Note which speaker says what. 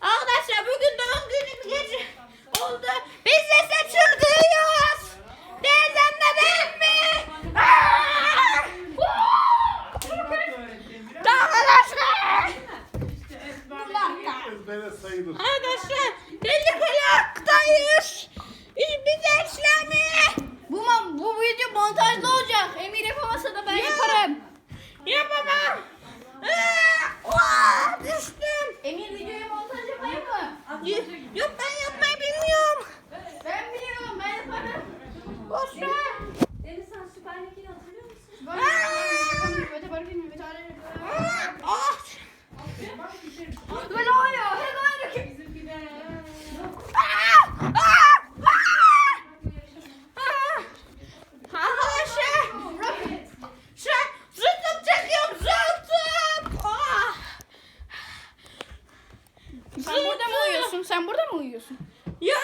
Speaker 1: Arkadaşlar bugün doğum günüm gece oldu. Biz de seçildiyiz. Teyzemle ben mi? Arkadaşlar. Arkadaşlar.
Speaker 2: Yok
Speaker 1: ben yapmayı bilmiyorum.
Speaker 3: Ben biliyorum ben yaparım.
Speaker 1: Boş ver.
Speaker 3: Uyuyorsun? Sen burada mı uyuyorsun?
Speaker 1: Ya